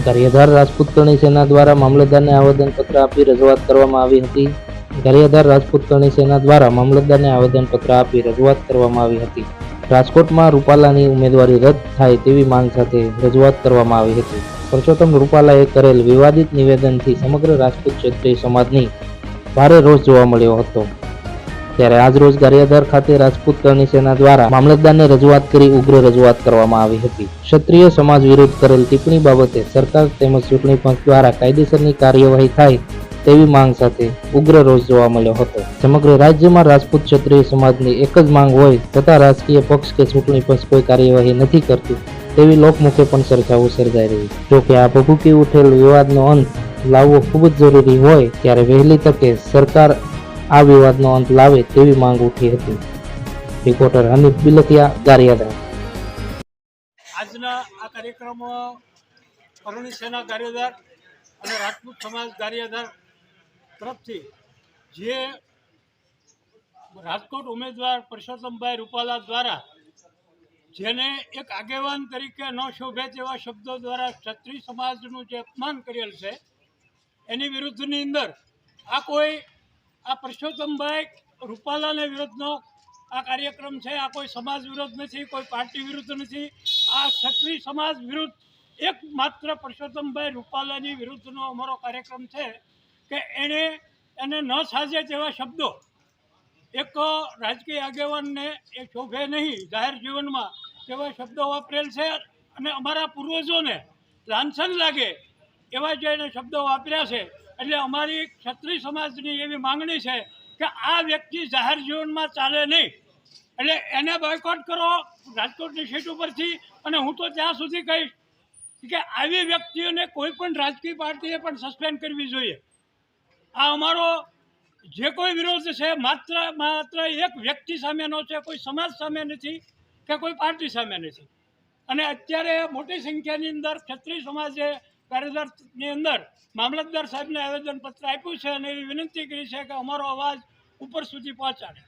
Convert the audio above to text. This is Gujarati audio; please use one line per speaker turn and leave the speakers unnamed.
ગારિયાધાર રાજપૂત સેના દ્વારા મામલતદારને આવેદનપત્ર આપી રજૂઆત કરવામાં આવી હતી. ગારિયાધાર રાજપૂત સેના દ્વારા મામલતદારને આવેદનપત્ર આપી રજૂઆત કરવામાં આવી હતી. રાજકોટમાં રૂપાલાની ઉમેદવારી રદ થાય તેવી માંગ સાથે રજૂઆત કરવામાં આવી હતી. પરસોત્તમ રૂપાલાએ કરેલ વિવાદિત નિવેદનથી સમગ્ર રાજપૂત ક્ષત્રિય સમાજની ભારે રોષ જોવા મળ્યો હતો. ત્યારે આજ રોજ ગારિયાધાર ખાતે રાજપૂત કરણી સેના દ્વારા મામલતદારને રજૂઆત કરી ઉગ્ર રજૂઆત કરવામાં આવી હતી. ક્ષત્રિય સમાજ વિરુદ્ધ કરેલ ટિપ્પણી બાબતે સરકાર તેમજ ચૂંટણી પંચ દ્વારા કાયદેસરની કાર્યવાહી થાય તેવી માંગ સાથે ઉગ્ર રોષ જોવા મળ્યો હતો. સમગ્ર રાજ્યમાં રાજપૂત ક્ષત્રિય સમાજની એક જ માંગ હોય તથા રાજકીય પક્ષ કે ચૂંટણી પંચ કોઈ કાર્યવાહી નથી કરતું તેવી લોકમુખે પણ ચર્ચાઓ સર્જાઈ રહી. જો કે આ ભભૂકી ઉઠેલ વિવાદનો અંત લાવવો ખૂબ જ જરૂરી હોય ત્યારે વહેલી તકે સરકાર આ વિવાદનો અંત લાવે તેવી માંગ ઉઠી હતી. રિપોર્ટર હનીફ બિલકિયા ગારિયાદા.
આજના આ કાર્યક્રમમાં અરુણી સેના ગારિયાદાર અને રાજપૂત સમાજ ગારિયાદાર તરફથી જે રાજકોટ ઉમેદવાર પરસોત્તમભાઈ રૂપાલા દ્વારા જેને એક આગેવાન તરીકે ન શોભે તેવા શબ્દો દ્વારા ક્ષત્રિય સમાજનું જે અપમાન કરેલ છે, એની વિરુદ્ધની અંદર આ કોઈ આ પરસોત્તમભાઈ રૂપાલાને વિરુદ્ધનો આ કાર્યક્રમ છે. આ કોઈ સમાજ વિરોધ નથી, કોઈ પાર્ટી વિરુદ્ધ નથી. આ ક્ષત્રિય સમાજ વિરુદ્ધ એકમાત્ર પરસોત્તમભાઈ રૂપાલાની વિરુદ્ધનો અમારો કાર્યક્રમ છે કે એણે એને ન સાજે તેવા શબ્દો એક રાજકીય આગેવાનને એ શોભે નહીં, જાહેર જીવનમાં તેવા શબ્દો વાપરેલ છે અને અમારા પૂર્વજોને લાંછન લાગે એવા જે એને શબ્દો વાપર્યા છે. એટલે અમારી ક્ષત્રિય સમાજની એવી માંગણી છે કે આ વ્યક્તિ જાહેર જીવનમાં ચાલે નહીં. એટલે એને બોયકોટ કરો, રાજકોટની સીટ ઉપરથી, અને હું તો ત્યાં સુધી કહીશ કે આવી વ્યક્તિઓને કોઈ પણ રાજકીય પાર્ટીએ પણ સસ્પેન્ડ કરવી જોઈએ. આ અમારો જે કોઈ વિરોધ છે, માત્ર માત્ર એક વ્યક્તિ સામેનો છે, કોઈ સમાજ સામે નથી કે કોઈ પાર્ટી સામે નથી. અને અત્યારે મોટી સંખ્યાની અંદર ક્ષત્રિય સમાજે કાર્યદળની અંદર મામલતદાર સાહેબને આવેદનપત્ર આપ્યું છે અને એવી વિનંતી કરી છે કે અમારો અવાજ ઉપર સુધી પહોંચાડે.